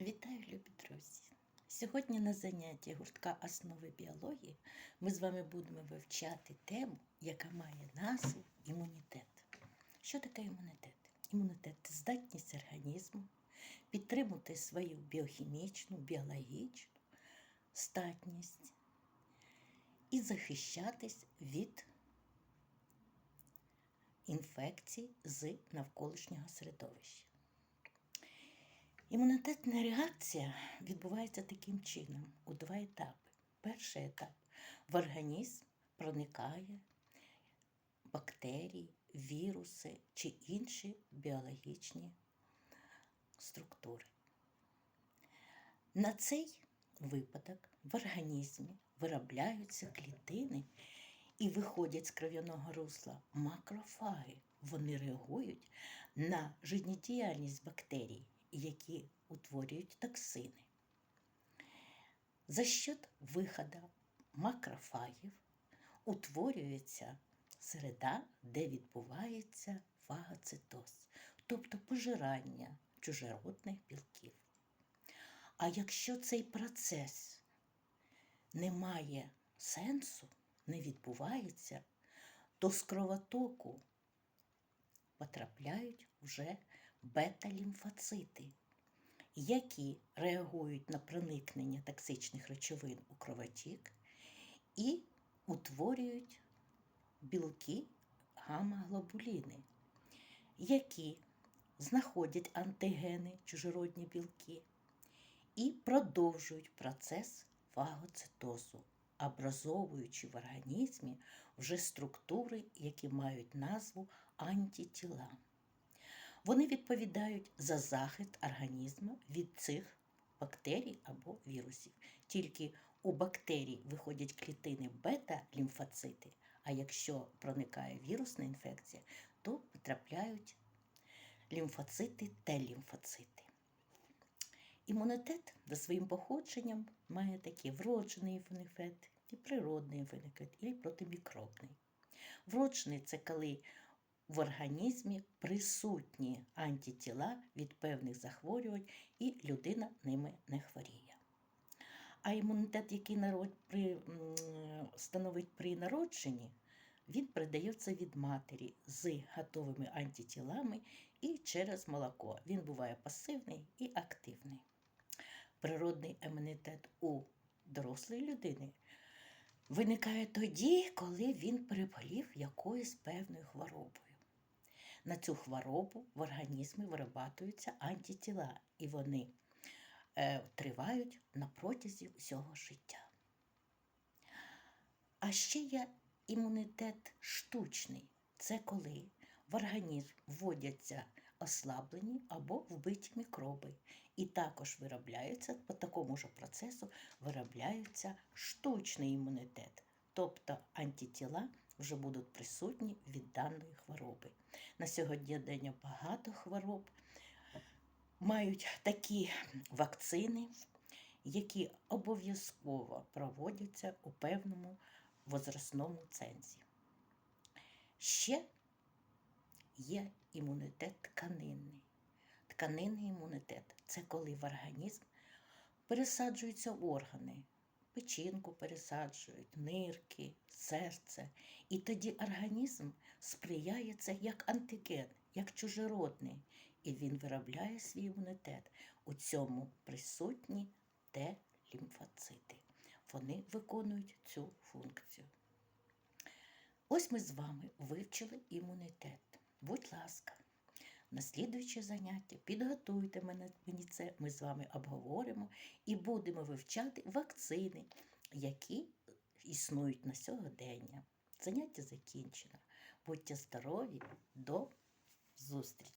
Вітаю, любі друзі! Сьогодні на занятті гуртка основи біології ми з вами будемо вивчати тему, яка має назву імунітет. Що таке імунітет? Імунітет здатність організму підтримувати свою біохімічну, біологічну статність і захищатись від інфекцій з навколишнього середовища. Імунітетна реакція відбувається таким чином у два етапи. Перший етап в організм проникає бактерії, віруси чи інші біологічні структури. На цей випадок в організмі виробляються клітини і виходять з кров'яного русла макрофаги. Вони реагують на життєдіяльність бактерій які утворюють токсини. За счет виходу макрофагів утворюється середа, де відбувається фагоцитоз, тобто пожирання чужеродних білків. А якщо цей процес не має сенсу, не відбувається, то з кровотоку потрапляють вже бета-лімфоцити, які реагують на проникнення токсичних речовин у кровотік і утворюють білки гамма-глобуліни, які знаходять антигени, чужородні білки і продовжують процес фагоцитозу, образовуючи в організмі вже структури, які мають назву антитіла. Вони відповідають за захист організму від цих бактерій або вірусів. Тільки у бактерій виходять клітини бета-лімфоцити, а якщо проникає вірусна інфекція, то потрапляють лімфоцити Т-лімфоцити. Імунітет за своїм походженням має такий вроджений імунітет і природний імунітет, і протимікробний. Вроджений це коли в організмі присутні антитіла від певних захворювань, і людина ними не хворіє. А імунітет, який народ при, становить при народженні, він передається від матері з готовими антитілами і через молоко. Він буває пасивний і активний. Природний імунітет у дорослої людини виникає тоді, коли він переболів якоюсь певною хворобою. На цю хворобу в організмі вирабатуються антитіла, і вони е, тривають на протязі всього життя. А ще є імунітет штучний. Це коли в організм вводяться ослаблені або вбиті мікроби. І також виробляються, по такому ж процесу виробляється штучний імунітет, тобто антитіла вже будуть присутні від даної хвороби. На сьогодні день багато хвороб мають такі вакцини, які обов'язково проводяться у певному возрастному цензі. Ще є імунітет тканинний. Тканинний імунітет це коли в організм пересаджуються органи печінку пересаджують, нирки, серце. І тоді організм сприяє це як антиген, як чужеродний. І він виробляє свій імунітет. У цьому присутні Т-лімфоцити. Вони виконують цю функцію. Ось ми з вами вивчили імунітет. Будь ласка, на слідуюче заняття підготуйте мене мені це, ми з вами обговоримо і будемо вивчати вакцини, які існують на сьогодення. Заняття закінчено. Будьте здорові, до зустрічі!